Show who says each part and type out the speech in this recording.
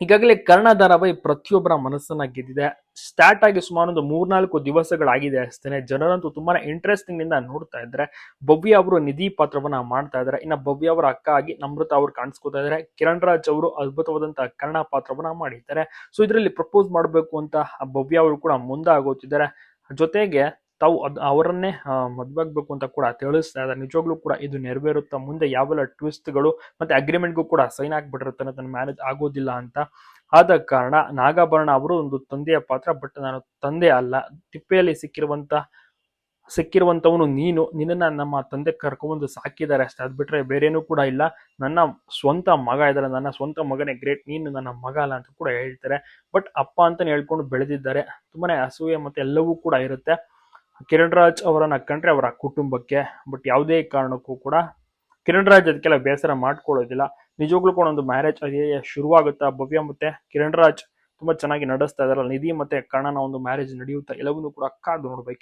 Speaker 1: ಈಗಾಗಲೇ ಕರ್ಣ ಧಾರಾವಾಹಿ ಪ್ರತಿಯೊಬ್ಬರ ಮನಸ್ಸನ್ನ ಗೆದ್ದಿದೆ. ಸ್ಟಾರ್ಟ್ ಆಗಿ ಸುಮಾರು ಒಂದು ಮೂರ್ನಾಲ್ಕು ದಿವಸಗಳಾಗಿದೆ ಅಷ್ಟೇ ಜನರಂತೂ ತುಂಬಾನೇ ಇಂಟ್ರೆಸ್ಟಿಂಗ್ನಿಂದ ನೋಡ್ತಾ ಇದ್ದಾರೆ. ಭವ್ಯ ಅವರು ನಿಧಿ ಪಾತ್ರವನ್ನ ಮಾಡ್ತಾ ಇದ್ದಾರೆ. ಇನ್ನ ಭವ್ಯ ಅವರ ಅಕ್ಕ ಆಗಿ ನಮೃತ ಅವರು ಕಾಣಿಸ್ಕೊತಾ ಇದ್ದಾರೆ. ಕಿರಣ್ ರಾಜ್ ಅವರು ಅದ್ಭುತವಾದಂತ ಕರ್ಣ ಪಾತ್ರವನ್ನ ಮಾಡಿದ್ದಾರೆ. ಸೊ ಇದರಲ್ಲಿ ಪ್ರಪೋಸ್ ಮಾಡಬೇಕು ಅಂತ ಭವ್ಯ ಅವರು ಕೂಡ ಮುಂದಾಗೋತಿದ್ದಾರೆ. ಜೊತೆಗೆ ತಾವು ಅದು ಅವರನ್ನೇ ಮದುವಾಗಬೇಕು ಅಂತ ಕೂಡ ತಿಳಿಸ್ತಾ ಇದ್ದಾರೆ. ನಿಜವಾಗ್ಲೂ ಕೂಡ ಇದು ನೆರವೇರುತ್ತಾ ಮುಂದೆ ಯಾವೆಲ್ಲ ಟ್ವಿಸ್ಟ್ಗಳು ಮತ್ತೆ ಅಗ್ರಿಮೆಂಟ್ಗೂ ಕೂಡ ಸೈನ್ ಆಗಿಬಿಟ್ಟಿರುತ್ತೆ ನನ್ನ ಮ್ಯಾರೇಜ್ ಆಗೋದಿಲ್ಲ ಅಂತ ಆದ ಕಾರಣ ನಾಗಾಭರಣ ಅವರು ಒಂದು ತಂದೆಯ ಪಾತ್ರ ಬಟ್ ನಾನು ತಂದೆ ಅಲ್ಲ, ತಿಪ್ಪೆಯಲ್ಲಿ ಸಿಕ್ಕಿರುವಂತ, ಸಿಕ್ಕಿರುವಂತವನು ನೀನು, ನಿನ್ನನ್ನ ನಮ್ಮ ತಂದೆ ಕರ್ಕೊಂಡ್ಬಂದು ಸಾಕಿದ್ದಾರೆ ಅಷ್ಟೇ. ಅದು ಬಿಟ್ರೆ ಬೇರೇನೂ ಕೂಡ ಇಲ್ಲ. ನನ್ನ ಸ್ವಂತ ಮಗ ಇದ್ದಾರೆ ನನ್ನ ಸ್ವಂತ ಮಗನೇ ಗ್ರೇಟ್ ನೀನು ನನ್ನ ಮಗ ಅಲ್ಲ ಅಂತ ಕೂಡ ಹೇಳ್ತಾರೆ. ಬಟ್ ಅಪ್ಪ ಅಂತಲೇ ಹೇಳ್ಕೊಂಡು ಬೆಳೆದಿದ್ದಾರೆ. ತುಂಬಾನೇ ಅಸೂಯೆ ಮತ್ತೆ ಎಲ್ಲವೂ ಕೂಡ ಇರುತ್ತೆ. ಕಿರಣ್ ರಾಜ್ ಅವರನ್ನ ಕಂಡ್ರೆ ಅವರ ಕುಟುಂಬಕ್ಕೆ ಬಟ್ ಯಾವುದೇ ಕಾರಣಕ್ಕೂ ಕೂಡ ಕಿರಣ್ ರಾಜ್ ಅದಕ್ಕೆಲ್ಲ ಬೇಸರ ಮಾಡ್ಕೊಳ್ಳೋದಿಲ್ಲ. ನಿಜವಾಗ್ಲೂ ಕೂಡ ಒಂದು ಮ್ಯಾರೇಜ್ ಅದೇ ಶುರುವಾಗುತ್ತಾ, ಭವ್ಯ ಮತ್ತೆ ಕಿರಣ್ ರಾಜ್ ತುಂಬಾ ಚೆನ್ನಾಗಿ ನಡೆಸ್ತಾ ಇದಾರಲ್ಲ, ನಿಧಿ ಮತ್ತೆ ಕರ್ಣನ ಒಂದು ಮ್ಯಾರೇಜ್ ನಡೆಯುತ್ತಾ, ಎಲ್ಲವನ್ನೂ ಕೂಡ ಕಾದು ನೋಡ್ಬೇಕು